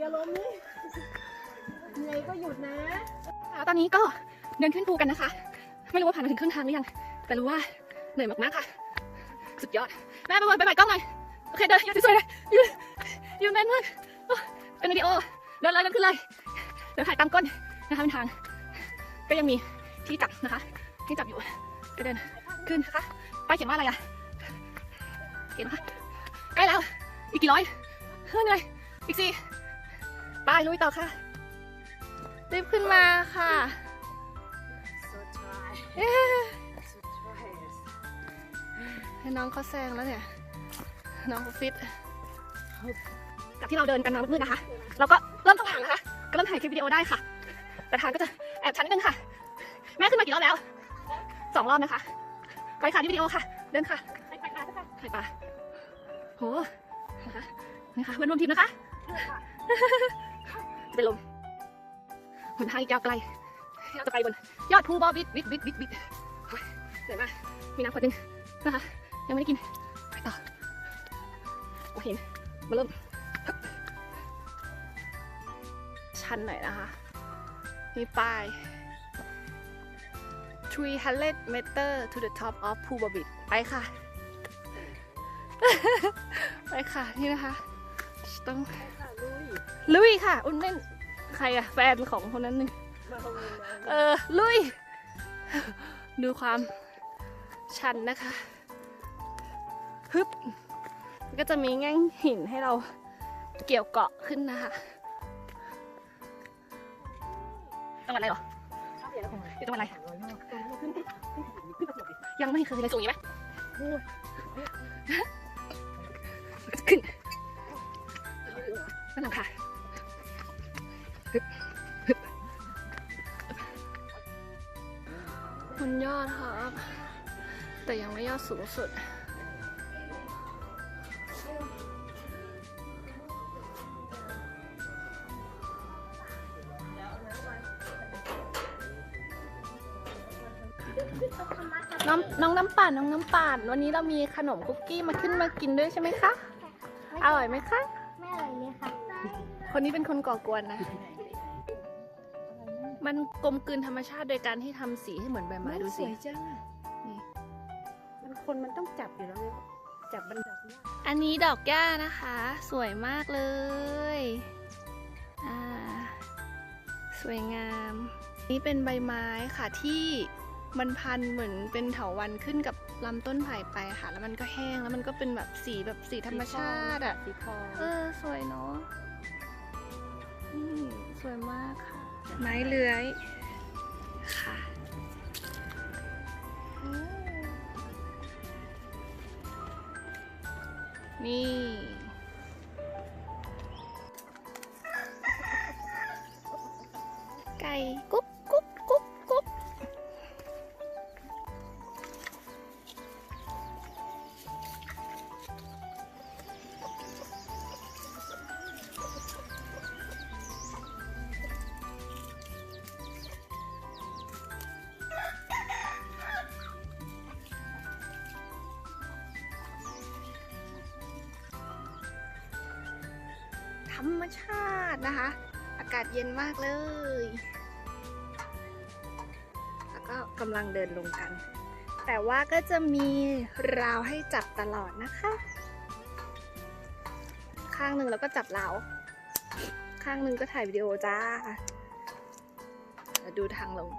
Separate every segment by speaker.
Speaker 1: อย่าล้มนี่เหนื่อยก็หยุดนะ
Speaker 2: ค่ะตอนนี้ก็เดินขึ้นภูกันนะคะ ไม่รู้ว่าผ่านมาถึงครึ่งทางหรือยัง แต่รู้ว่าเหนื่อยมากๆค่ะ สุดยอด แม่ไปบนไปไปกล้องหน่อย โอเคเดินยืนสวยๆเลยยืนยืนแน่นมากเป็นวิดีโอ เดินเลยเดินขึ้นเลย เดี๋ยวถ่ายตามก้นนะคะเป็นทาง ก็ยังมีที่จับนะคะ ที่จับอยู่ ก็เดินขึ้นนะคะป้ายเขียนว่าอะไรอะเขียนว่าใกล้แล้ว อีกกี่ร้อยเฮ้ยเหนื่อยอีกสี่ ป้ายลุยต่อค่ะ รีบขึ้นมาค่ะ
Speaker 1: so try
Speaker 2: เอ๊ะ
Speaker 1: so try
Speaker 2: ให้น้องเขาแซงแล้วเนี่ย น้องเขาฟิตจากที่เราเดินกันมามืดๆนะคะ เราก็เริ่มเข้าทางนะคะก็เริ่มถ่ายคลิปวิดีโอได้ค่ะ แต่ทางก็จะแอบชันนิดนึงค่ะ แม่ขึ้นมากี่รอบแล้ว สองรอบนะคะ ไปค่ะที่วิดีโอค่ะ เดินค่ะถ่ายปลาถ่ายปลาโหนะคะนี่ค่ะเพื่อนร่วมทีมนะคะจะ เป็นลมหนทางอีกยาวไกลเราจะไปบนยอดภูบอบิดบิดบิดบิดบิดโอ้ยเหนื่อยมากมีน้ำขวดหนึงนะคะยังไม่ได้กินไปต่อโอเคมาเริ่มชันหน่อยนะคะมีป้าย 300 meter to the top of p u b a b i t ไปค่ะ ไปค่ะ นี่นะคะ ต้อง
Speaker 1: ค่ะลุย
Speaker 2: ลุยค่ะ อุ่นเล่น ใครอะแฟนของคนนั้นหนึ่ง
Speaker 1: มาลงเลยนะ
Speaker 2: เออ ลุย ดูความชันนะคะฮึบก็จะมีแง่งหินให้เราเกี่ยวเกาะขึ้นนะคะจังหวัดอะไรหรอ
Speaker 1: ข้าวเดี๋ยวเราคง
Speaker 2: อยู่จังหวัดอะไร
Speaker 1: ร้อยมากตรงนี้ขึ้นขึ้นขึ้นขึ้นกระจกดิ
Speaker 2: ยังไม่เคยเลยสูงอย่างนี้ไหมขึ้นนั่นแหละค่ะ ฮึบฮึบบนยอดครับ แต่ยังไม่ยอดสูงสุดน้องน้องน้ำปั่นน้องน้ำปั่นวันนี้เรามีขนมคุกกี้มาขึ้นมากินด้วยใช่ไหมคะ อร่อยไหมคะ
Speaker 3: ไม่อร่อยเลยค่ะ
Speaker 2: คนนี้เป็นคนก่อกวนนะ มันกลมกลืนธรรมชาติโดยการที่ทำสีให้เหมือนใบไม้ดู
Speaker 1: ส
Speaker 2: สิ
Speaker 1: วยจังอะ
Speaker 2: นี่
Speaker 1: มันคนมันต้องจับอยู่แล้วเนี่ยจับมันจับยาก
Speaker 2: อันนี้ดอกหญ้านะคะ สวยมากเลยอ่าสวยงาม นี่เป็นใบไม้ค่ะที่มันพันเหมือนเป็นเถาวันขึ้นกับลำต้นไผ่ไปค่ะ แล้วมันก็แห้งแล้วมันก็เป็นแบบสีแบบสีธรรมชาติอะ
Speaker 1: สีทอง
Speaker 2: เออ สวยเนาะอืมสวยมากค่ะ ไม้เลื้อยค่ะนี่ ไก่กุ๊ รรมชาตินะคะ อากาศเย็นมากเลย แล้วก็กำลังเดินลงกัน แต่ว่าก็จะมีราวให้จับตลอดนะคะ ข้างหนึ่งเราก็จับราวข้างหนึ่งก็ถ่ายวิดีโอจ้าดูทางลง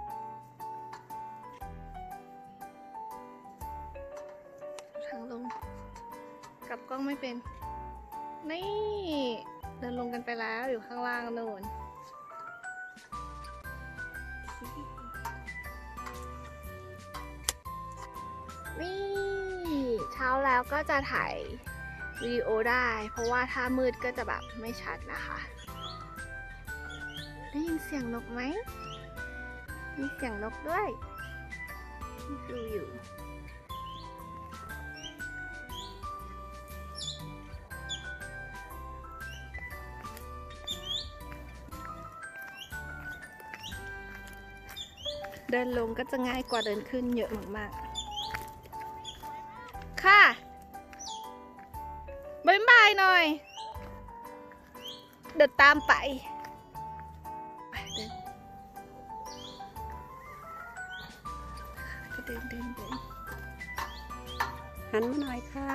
Speaker 2: ทางลง กลับกล้องไม่เป็น นี่ เดินลงกันไปแล้วอยู่ข้างล่างโน่นนี่เช้าแล้วก็จะถ่ายวิดีโอได้ เพราะว่าถ้ามืดก็จะแบบไม่ชัดนะคะ ได้ยินเสียงนกไหม มีเสียงนกด้วยดูอยู่ เดินลงก็จะง่ายกว่าเดินขึ้นเยอะมากๆ ค่ะบายบายหน่อย เดิ
Speaker 4: นตามไป
Speaker 2: เดินเดินเดิน
Speaker 4: หันมาหน่อยค่ะ